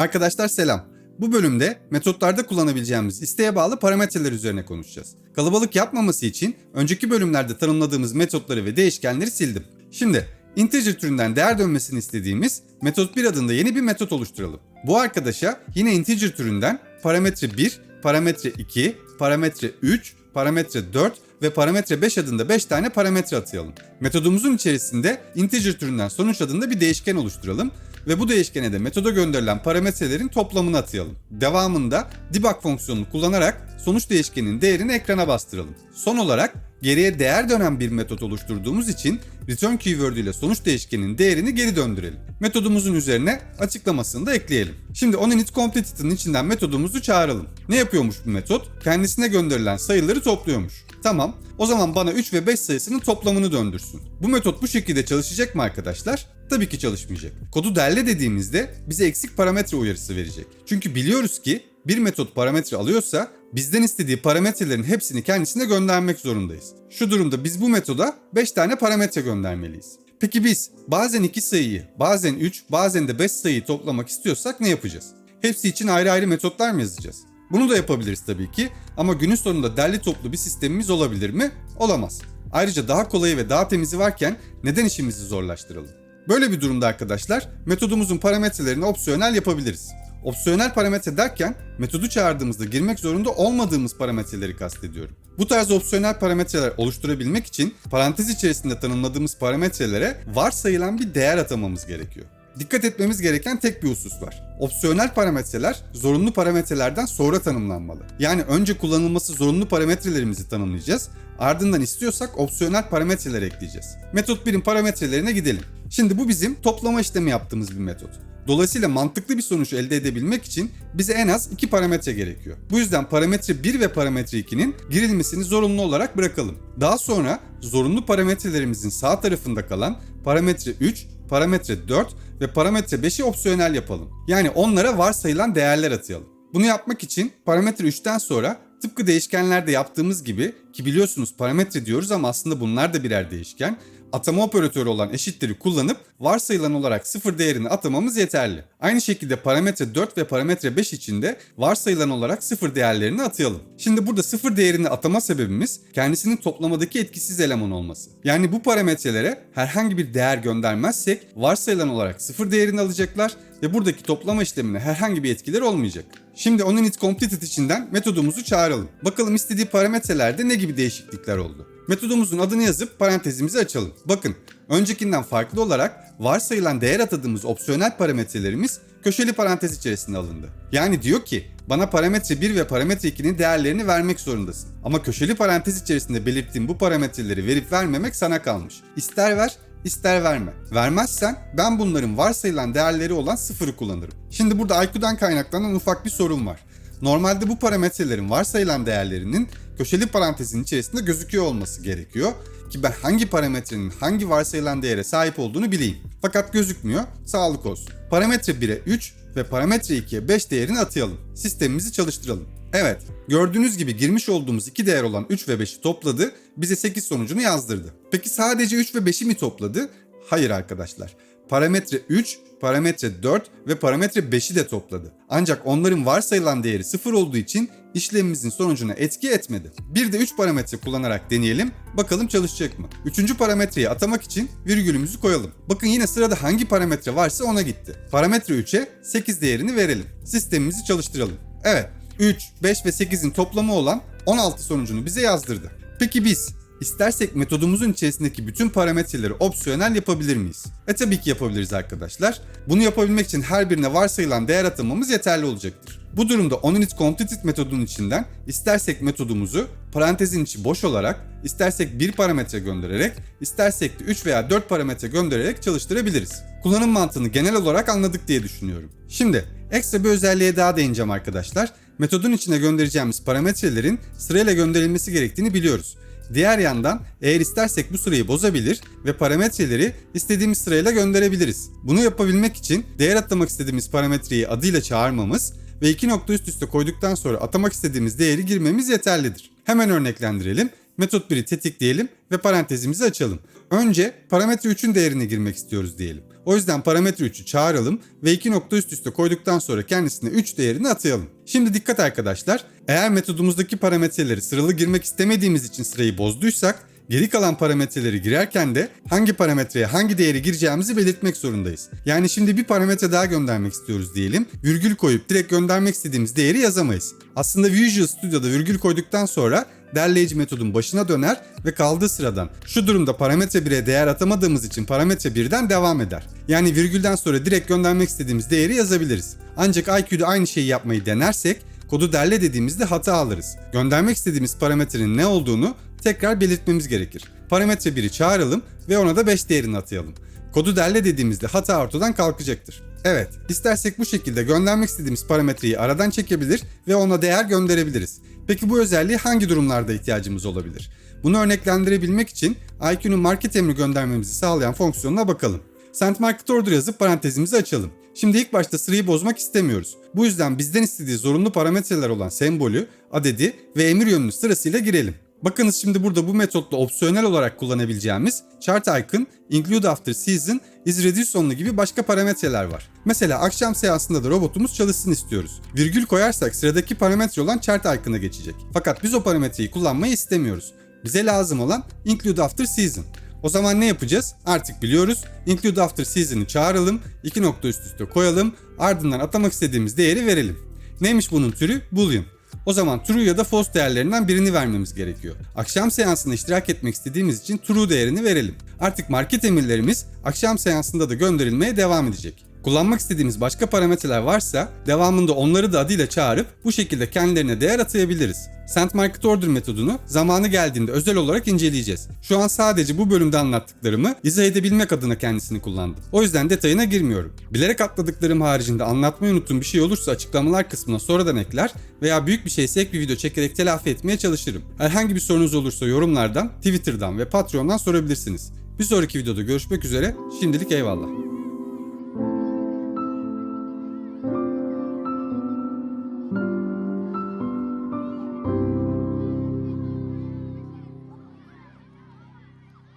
Arkadaşlar selam. Bu bölümde metotlarda kullanabileceğimiz isteğe bağlı parametreler üzerine konuşacağız. Kalabalık yapmaması için önceki bölümlerde tanımladığımız metotları ve değişkenleri sildim. Şimdi integer türünden değer dönmesini istediğimiz metot 1 adında yeni bir metot oluşturalım. Bu arkadaşa yine integer türünden parametre 1, parametre 2, parametre 3, parametre 4 ve parametre 5 adında 5 tane parametre atayalım. Metodumuzun içerisinde integer türünden sonuç adında bir değişken oluşturalım ve bu değişkene de metoda gönderilen parametrelerin toplamını atayalım. Devamında debug fonksiyonunu kullanarak sonuç değişkeninin değerini ekrana bastıralım. Son olarak geriye değer dönen bir metot oluşturduğumuz için return keyword ile sonuç değişkeninin değerini geri döndürelim. Metodumuzun üzerine açıklamasını da ekleyelim. Şimdi onInit completed'ın içinden metodumuzu çağıralım. Ne yapıyormuş bu metot? Kendisine gönderilen sayıları topluyormuş. Tamam. O zaman bana 3 ve 5 sayısının toplamını döndürsün. Bu metot bu şekilde çalışacak mı arkadaşlar? Tabii ki çalışmayacak. Kodu derle dediğimizde bize eksik parametre uyarısı verecek. Çünkü biliyoruz ki bir metot parametre alıyorsa bizden istediği parametrelerin hepsini kendisine göndermek zorundayız. Şu durumda biz bu metoda 5 tane parametre göndermeliyiz. Peki biz bazen 2 sayıyı, bazen 3, bazen de 5 sayıyı toplamak istiyorsak ne yapacağız? Hepsi için ayrı ayrı metotlar mı yazacağız? Bunu da yapabiliriz tabii ki ama günün sonunda derli toplu bir sistemimiz olabilir mi? Olamaz. Ayrıca daha kolayı ve daha temizi varken neden işimizi zorlaştıralım? Böyle bir durumda arkadaşlar metodumuzun parametrelerini opsiyonel yapabiliriz. Opsiyonel parametre derken metodu çağırdığımızda girmek zorunda olmadığımız parametreleri kastediyorum. Bu tarz opsiyonel parametreler oluşturabilmek için parantez içerisinde tanımladığımız parametrelere varsayılan bir değer atamamız gerekiyor. Dikkat etmemiz gereken tek bir husus var. Opsiyonel parametreler zorunlu parametrelerden sonra tanımlanmalı. Yani önce kullanılması zorunlu parametrelerimizi tanımlayacağız. Ardından istiyorsak opsiyonel parametreler ekleyeceğiz. Metot 1'in parametrelerine gidelim. Şimdi bu bizim toplama işlemi yaptığımız bir metot. Dolayısıyla mantıklı bir sonuç elde edebilmek için bize en az iki parametre gerekiyor. Bu yüzden parametre 1 ve parametre 2'nin girilmesini zorunlu olarak bırakalım. Daha sonra zorunlu parametrelerimizin sağ tarafında kalan parametre 3, parametre 4 ve parametre 5'i opsiyonel yapalım. Yani onlara varsayılan değerler atayalım. Bunu yapmak için parametre 3'ten sonra tıpkı değişkenlerde yaptığımız gibi ki biliyorsunuz parametre diyoruz ama aslında bunlar da birer değişken atama operatörü olan eşitleri kullanıp varsayılan olarak sıfır değerini atamamız yeterli. Aynı şekilde parametre 4 ve parametre 5 için de varsayılan olarak sıfır değerlerini atayalım. Şimdi burada sıfır değerini atama sebebimiz kendisinin toplamadaki etkisiz eleman olması. Yani bu parametrelere herhangi bir değer göndermezsek varsayılan olarak sıfır değerini alacaklar ve buradaki toplama işlemine herhangi bir etkileri olmayacak. Şimdi onInit içinden metodumuzu çağıralım. Bakalım istediği parametrelerde ne gibi değişiklikler oldu. Metodumuzun adını yazıp parantezimizi açalım. Bakın öncekinden farklı olarak varsayılan değer atadığımız opsiyonel parametrelerimiz köşeli parantez içerisinde alındı. Yani diyor ki bana parametre 1 ve parametre 2'nin değerlerini vermek zorundasın. Ama köşeli parantez içerisinde belirttiğim bu parametreleri verip vermemek sana kalmış. İster ver ister verme. Vermezsen ben bunların varsayılan değerleri olan sıfırı kullanırım. Şimdi burada IQ'dan kaynaklanan ufak bir sorun var. Normalde bu parametrelerin varsayılan değerlerinin köşeli parantezin içerisinde gözüküyor olması gerekiyor ki ben hangi parametrenin hangi varsayılan değere sahip olduğunu bileyim. Fakat gözükmüyor. Sağlık olsun. Parametre 1'e 3 ve parametre 2'ye 5 değerini atayalım. Sistemimizi çalıştıralım. Evet, gördüğünüz gibi girmiş olduğumuz iki değer olan 3 ve 5'i topladı, bize 8 sonucunu yazdırdı. Peki sadece 3 ve 5'i mi topladı? Hayır arkadaşlar. Parametre 3, parametre 4 ve parametre 5'i de topladı. Ancak onların varsayılan değeri 0 olduğu için işlemimizin sonucuna etki etmedi. Bir de 3 parametre kullanarak deneyelim. Bakalım çalışacak mı? Üçüncü parametreyi atamak için virgülümüzü koyalım. Bakın yine sırada hangi parametre varsa ona gitti. Parametre 3'e 8 değerini verelim. Sistemimizi çalıştıralım. Evet, 3, 5 ve 8'in toplamı olan 16 sonucunu bize yazdırdı. Peki biz istersek metodumuzun içerisindeki bütün parametreleri opsiyonel yapabilir miyiz? E tabii ki yapabiliriz arkadaşlar. Bunu yapabilmek için her birine varsayılan değer atamamız yeterli olacaktır. Bu durumda onInit completed metodunun içinden istersek metodumuzu parantezin içi boş olarak, istersek bir parametre göndererek, istersek de 3 veya 4 parametre göndererek çalıştırabiliriz. Kullanım mantığını genel olarak anladık diye düşünüyorum. Şimdi ekstra bir özelliğe daha değineceğim arkadaşlar. Metodun içine göndereceğimiz parametrelerin sırayla gönderilmesi gerektiğini biliyoruz. Diğer yandan eğer istersek bu sırayı bozabilir ve parametreleri istediğimiz sırayla gönderebiliriz. Bunu yapabilmek için değer atlamak istediğimiz parametreyi adıyla çağırmamız ve iki nokta üst üste koyduktan sonra atamak istediğimiz değeri girmemiz yeterlidir. Hemen örneklendirelim. Metot 1'i tetikleyelim ve parantezimizi açalım. Önce parametre 3'ün değerini girmek istiyoruz diyelim. O yüzden parametre 3'ü çağıralım ve iki nokta üst üste koyduktan sonra kendisine 3 değerini atayalım. Şimdi dikkat arkadaşlar. Eğer metodumuzdaki parametreleri sıralı girmek istemediğimiz için sırayı bozduysak Geri kalan parametreleri girerken de hangi parametreye hangi değeri gireceğimizi belirtmek zorundayız. Yani şimdi bir parametre daha göndermek istiyoruz diyelim. Virgül koyup direkt göndermek istediğimiz değeri yazamayız. Aslında Visual Studio'da virgül koyduktan sonra derleyici metodun başına döner ve kaldığı sıradan şu durumda parametre 1'e değer atamadığımız için parametre 1'den devam eder. Yani virgülden sonra direkt göndermek istediğimiz değeri yazabiliriz. Ancak IQ'da aynı şeyi yapmayı denersek kodu derle dediğimizde hata alırız. Göndermek istediğimiz parametrenin ne olduğunu tekrar belirtmemiz gerekir. Parametre 1'i çağıralım ve ona da 5 değerini atayalım. Kodu derle dediğimizde hata ortadan kalkacaktır. Evet, istersek bu şekilde göndermek istediğimiz parametreyi aradan çekebilir ve ona değer gönderebiliriz. Peki bu özelliği hangi durumlarda ihtiyacımız olabilir? Bunu örneklendirebilmek için IQ'nun market emri göndermemizi sağlayan fonksiyonuna bakalım. Send market order yazıp parantezimizi açalım. Şimdi ilk başta sırayı bozmak istemiyoruz. Bu yüzden bizden istediği zorunlu parametreler olan sembolü, adedi ve emir yönünü sırasıyla girelim. Bakınız şimdi burada bu metotla opsiyonel olarak kullanabileceğimiz chart icon, include after season, is reduce gibi başka parametreler var. Mesela akşam seansında da robotumuz çalışsın istiyoruz. Virgül koyarsak sıradaki parametre olan chart icon'a geçecek. Fakat biz o parametreyi kullanmayı istemiyoruz. Bize lazım olan include after season. O zaman ne yapacağız? Artık biliyoruz. Include after season'ı çağıralım, iki nokta üst üste koyalım, ardından atamak istediğimiz değeri verelim. Neymiş bunun türü? Boolean. O zaman true ya da false değerlerinden birini vermemiz gerekiyor. Akşam seansında iştirak etmek istediğimiz için true değerini verelim. Artık market emirlerimiz akşam seansında da gönderilmeye devam edecek. Kullanmak istediğimiz başka parametreler varsa devamında onları da adıyla çağırıp bu şekilde kendilerine değer atayabiliriz. Send Market Order metodunu zamanı geldiğinde özel olarak inceleyeceğiz. Şu an sadece bu bölümde anlattıklarımı izah edebilmek adına kendisini kullandım. O yüzden detayına girmiyorum. Bilerek atladıklarım haricinde anlatmayı unuttuğum bir şey olursa açıklamalar kısmına sonradan ekler veya büyük bir şeyse ek bir video çekerek telafi etmeye çalışırım. Herhangi bir sorunuz olursa yorumlardan, Twitter'dan ve Patreon'dan sorabilirsiniz. Bir sonraki videoda görüşmek üzere. Şimdilik eyvallah.